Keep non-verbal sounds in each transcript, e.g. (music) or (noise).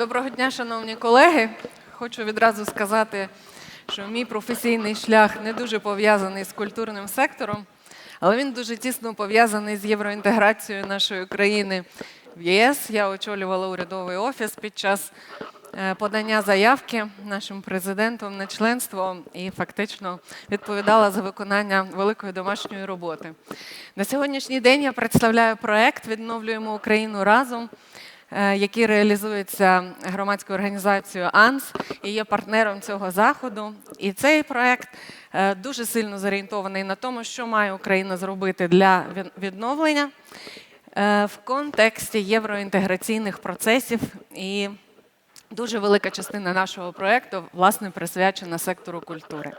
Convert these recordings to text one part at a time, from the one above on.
Доброго дня, шановні колеги. Хочу відразу сказати, що мій професійний шлях не дуже пов'язаний з культурним сектором, але він дуже тісно пов'язаний з євроінтеграцією нашої країни в ЄС. Я очолювала урядовий офіс під час е, подання заявки нашим президентом на членство і фактично відповідала за виконання великої домашньої роботи. На сьогоднішній день я представляю проект Відновлюємо Україну разом який реалізується громадською організацією АНС і є партнером цього заходу. І цей проект е, дуже сильно зорієнтований на тому, що має Україна зробити для відновлення е, в контексті євроінтеграційних процесів. І дуже велика частина нашого проекту власне присвячена сектору культури.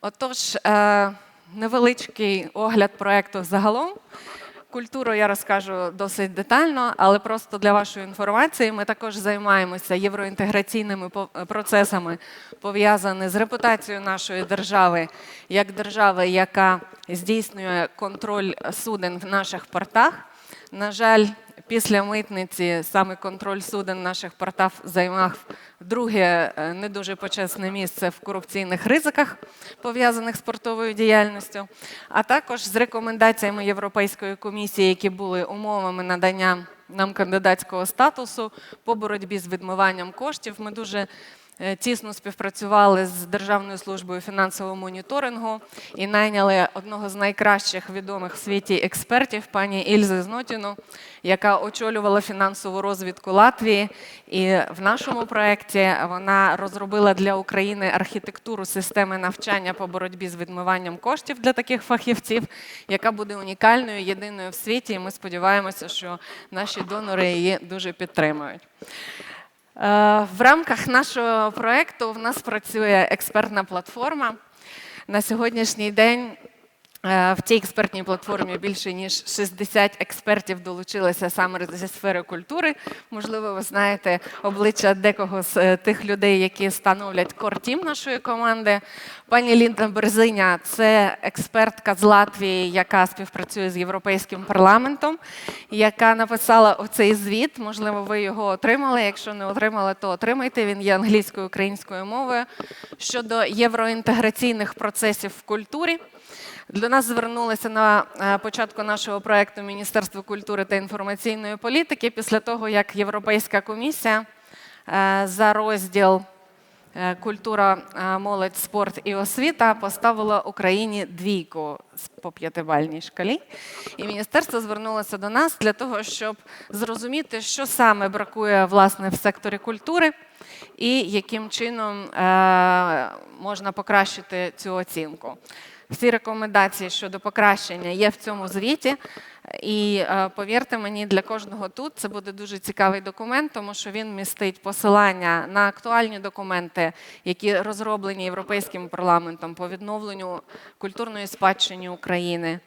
Отож, е, невеличкий огляд проекту загалом. Культуру я розкажу досить детально, але просто для вашої інформації ми також займаємося євроінтеграційними процесами, пов'язаними з репутацією нашої держави як держави, яка здійснює контроль суден в наших портах. На жаль, після митниці саме контроль суден наших портав займав друге е, не дуже почесне місце в корупційних ризиках, пов'язаних з портовою діяльністю, а також з рекомендаціями Європейської комісії, які були умовами надання нам кандидатського статусу по боротьбі з відмиванням коштів. Ми дуже тісно співпрацювали з Державною службою фінансового моніторингу і найняли одного з найкращих відомих в світі експертів, пані Ільзи Знотіну, яка очолювала фінансову розвідку Латвії. І в нашому проєкті вона розробила для України архітектуру системи навчання по боротьбі з відмиванням коштів для таких фахівців, яка буде унікальною, єдиною в світі. І ми сподіваємося, що наші донори її дуже підтримують. Е, В рамках нашого проєкту в нас працює експертна платформа. На сьогоднішній день в цій експертній платформі більше ніж 60 експертів долучилися саме зі сфери культури. Можливо, ви знаєте обличчя декого з е, тих людей, які становлять кор-тім нашої команди. Пані Лінда Берзиня це експертка з Латвії, яка співпрацює з Європейським парламентом, яка написала оцей звіт. Можливо, ви його отримали. Якщо не отримали, то отримайте. Він є англійською українською мовою щодо євроінтеграційних процесів в культурі. До нас звернулося на е, початку нашого проекту Міністерство культури та інформаційної політики після того, як Європейська комісія е, за розділ е, культура, молодь, спорт і освіта поставила Україні двійку по п'ятибальній шкалі. І міністерство звернулося до нас для того, щоб зрозуміти, що саме бракує власне в секторі культури і яким чином можна покращити цю оцінку. Всі рекомендації щодо покращення є в цьому звіті. І е, повірте мені, для кожного тут це буде дуже цікавий документ, тому що він містить посилання на актуальні документи, які розроблені Європейським парламентом по відновленню культурної спадщини України.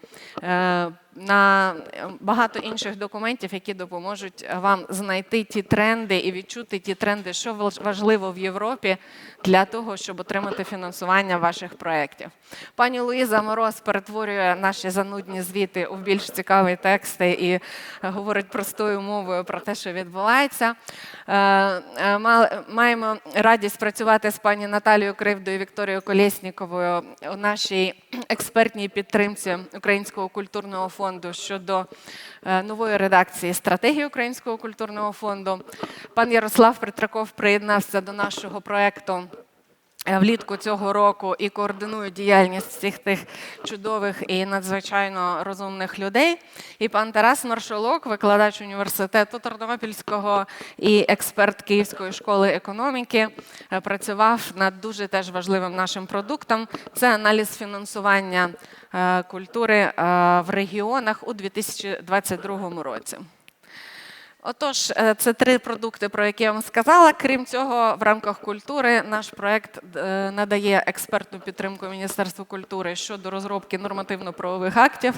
Е, На багато інших документів, які допоможуть вам знайти ті тренди і відчути ті тренди, що важ- важливо в Європі для того, щоб отримати фінансування ваших проєктів. Пані Луїза Мороз перетворює наші занудні звіти у більш цікаві тексти і е, говорить простою мовою про те, що відбувається. Е, е, ма- Маємо радість працювати з пані Наталією Кривдою Вікторією Колєсніковою у нашій експертній підтримці Українського культурного фонду щодо е, нової редакції стратегії Українського культурного фонду. Пан Ярослав Притраков приєднався до нашого проекту влітку цього року і координує діяльність всіх тих чудових і надзвичайно розумних людей. І пан Тарас Маршалок, викладач університету Тернопільського і експерт Київської школи економіки, е, працював над дуже теж важливим нашим продуктом. Це аналіз фінансування е, культури е, в регіонах у 2022 році. Отож, е, це три продукти, про які я вам сказала. Крім цього, в рамках культури наш проект е, надає експертну підтримку Міністерству культури щодо розробки нормативно-правових актів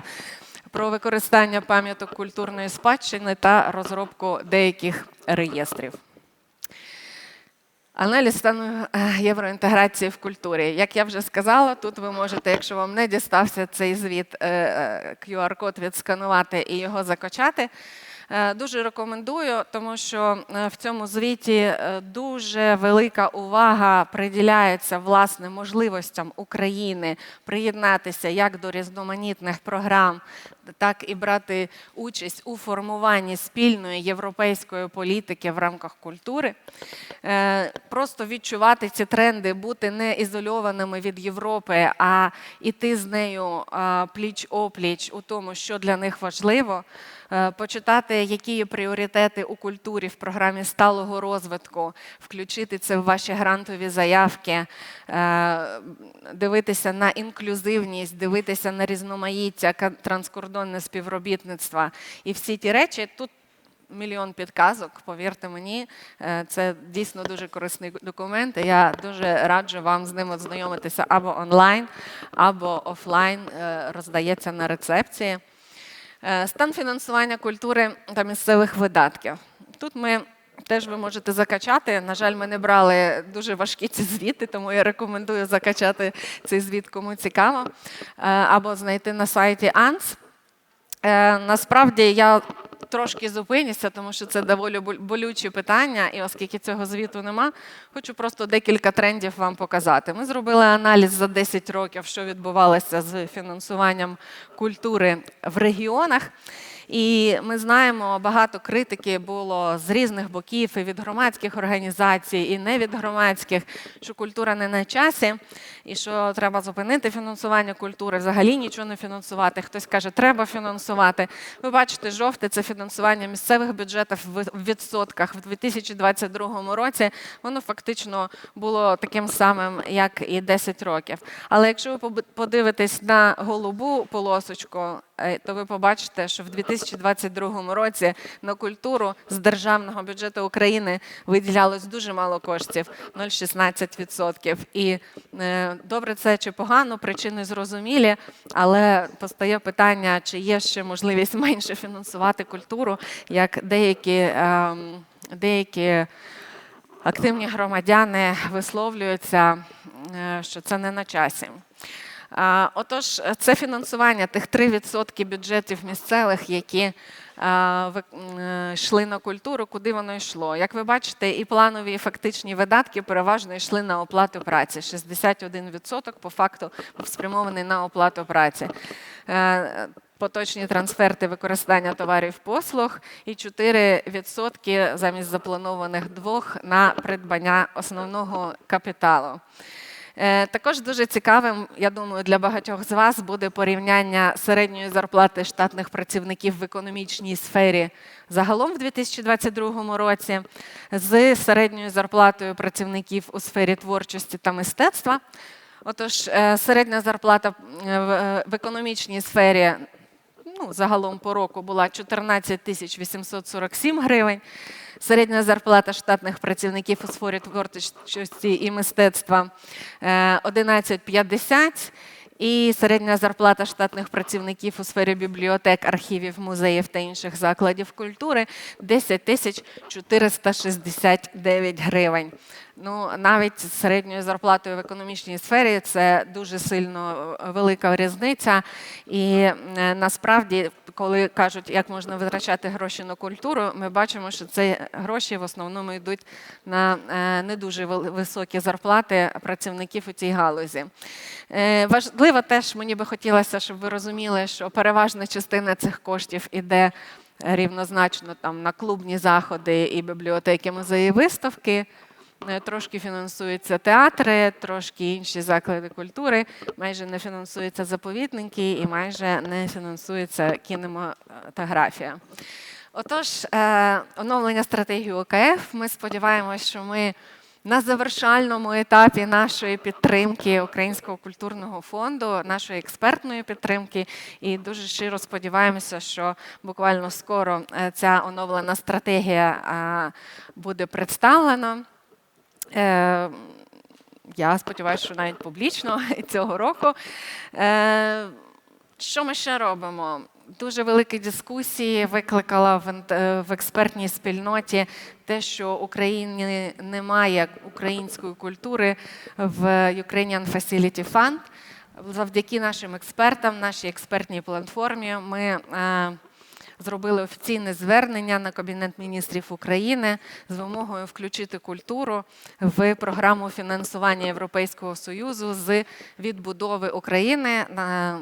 про використання пам'яток культурної спадщини та розробку деяких реєстрів. Аналіз стану е, євроінтеграції в культурі. Як я вже сказала, тут ви можете, якщо вам не дістався цей звіт, QR-код відсканувати і його закачати. Е, Дуже рекомендую, тому що е, в цьому звіті е, дуже велика увага приділяється власне можливостям України приєднатися як до різноманітних програм, так і брати участь у формуванні спільної європейської політики в рамках культури. Е, Просто відчувати ці тренди, бути не ізольованими від Європи, а йти з нею пліч опліч у тому, що для них важливо. Е, Почитати, які є пріоритети у культурі в програмі сталого розвитку, включити це в ваші грантові заявки, е, дивитися на інклюзивність, дивитися на різноманіття, ка- транскордонне співробітництво і всі ті речі тут. Мільйон підказок, повірте мені, е, це дійсно дуже корисний документ. Я дуже раджу вам з ним ознайомитися або онлайн, або офлайн. е, Роздається на рецепції. Е, Стан фінансування культури та місцевих видатків. Тут ми теж ви можете закачати. На жаль, ми не брали дуже важкі ці звіти, тому я рекомендую закачати цей звіт, кому цікаво, або знайти на сайті АНС. Е, Насправді я трошки зупинюся, тому що це доволі болючі питання, і оскільки цього звіту нема, хочу просто декілька трендів вам показати. Ми зробили аналіз за 10 років, що відбувалося з фінансуванням культури в регіонах. І ми знаємо, багато критики було з різних боків, і від громадських організацій, і не від громадських, що культура не на часі, і що треба зупинити фінансування культури, взагалі нічого не фінансувати. Хтось каже, треба фінансувати. Ви бачите, жовте це фінансування місцевих бюджетів в відсотках в 2022 році. Воно фактично було таким самим, як і 10 років. Але якщо ви подивитесь на голубу полосочку, то ви побачите, що в 2022 році на культуру з державного бюджету України виділялось дуже мало коштів 0,16%. І е, добре це чи погано, причини зрозумілі, але постає питання, чи є ще можливість (laughs) менше фінансувати культуру, як деякі, ем, деякі активні громадяни висловлюються, е, що це не на часі. Отож, це фінансування тих 3% бюджетів місцевих, які йшли на культуру, куди воно йшло. Як ви бачите, і планові, і фактичні видатки переважно йшли на оплату праці. 61% по факту спрямований на оплату праці. Е, Поточні трансферти використання товарів послуг і 4% замість запланованих двох на придбання основного капіталу. Е, Також дуже цікавим, я думаю, для багатьох з вас буде порівняння середньої зарплати штатних працівників в економічній сфері загалом в 2022 році з середньою зарплатою працівників у сфері творчості та мистецтва. Отож, е, середня зарплата е, в в економічній сфері ну, загалом по року була 14 тисяч 847 гривень. Середня зарплата штатних працівників у сфері творчості і мистецтва е, 11,50. І середня зарплата штатних працівників у сфері бібліотек, архівів, музеїв та інших закладів культури 10 тисяч 469 гривень. Ну, навіть з середньою зарплатою в економічній сфері це дуже сильно е, велика різниця. І е, насправді, коли кажуть, як можна витрачати гроші на культуру, ми бачимо, що ці гроші в основному йдуть на е, не дуже високі зарплати працівників у цій галузі. Е, Важливо теж мені би хотілося, щоб ви розуміли, що переважна частина цих коштів іде рівнозначно там на клубні заходи і бібліотеки, музеї, виставки. Е, Трошки фінансуються театри, трошки інші заклади культури, майже не фінансуються заповідники і майже не фінансується кінематографія. Отож, е, оновлення стратегії ОКФ. Ми сподіваємося, що ми на завершальному етапі нашої підтримки Українського культурного фонду, нашої експертної підтримки, і дуже щиро сподіваємося, що буквально скоро е, ця оновлена стратегія е, буде представлена. Е, Я сподіваюся, що навіть публічно (laughs) цього року. Е, Що ми ще робимо? Дуже великі дискусії викликала в, е, експертній спільноті те, що в Україні немає української культури в Ukrainian Facility Fund. Завдяки нашим експертам, нашій експертній платформі, ми зробили офіційне звернення на Кабінет міністрів України з вимогою включити культуру в програму фінансування Європейського Союзу з відбудови України. На-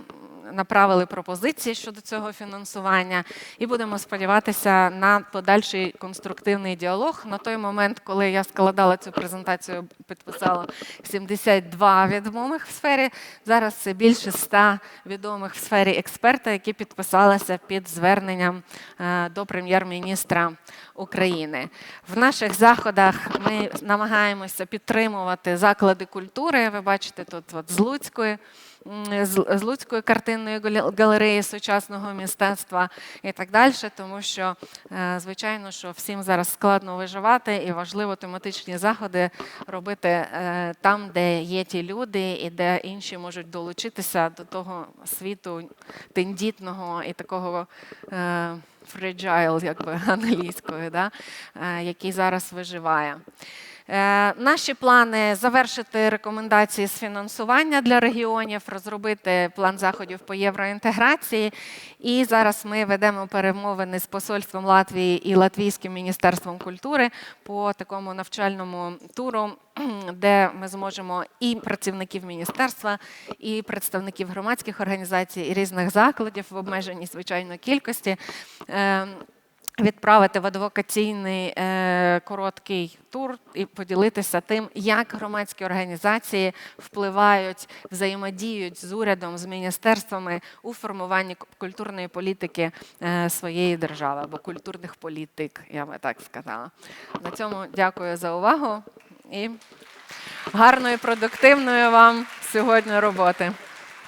Направили пропозиції щодо цього фінансування і будемо сподіватися на подальший конструктивний діалог. На той момент, коли я складала цю презентацію, підписала 72 відомих в сфері. Зараз це більше 100 відомих в сфері експерта, які підписалися під зверненням е, до прем'єр-міністра України. В наших заходах ми намагаємося підтримувати заклади культури. Ви бачите тут от з Луцької. З Луцької картинної гале- галереї сучасного мистецтва і так далі, тому що, е, звичайно, що всім зараз складно виживати, і важливо тематичні заходи робити е, там, де є ті люди, і де інші можуть долучитися до того світу тендітного і такого. е, Fragile, якби (laughs) англійською, да? е, який зараз виживає. Е, Наші плани завершити рекомендації з фінансування для регіонів, розробити план заходів по євроінтеграції. І зараз ми ведемо перемовини з посольством Латвії і Латвійським міністерством культури по такому навчальному туру, (clears throat) де ми зможемо і працівників міністерства, і представників громадських організацій і різних закладів в обмеженій звичайно кількості. Відправити в адвокаційний е, короткий тур і поділитися тим, як громадські організації впливають, взаємодіють з урядом, з міністерствами у формуванні культурної політики е, своєї держави або культурних політик, я би так сказала. На цьому дякую за увагу і гарної, продуктивної вам сьогодні роботи.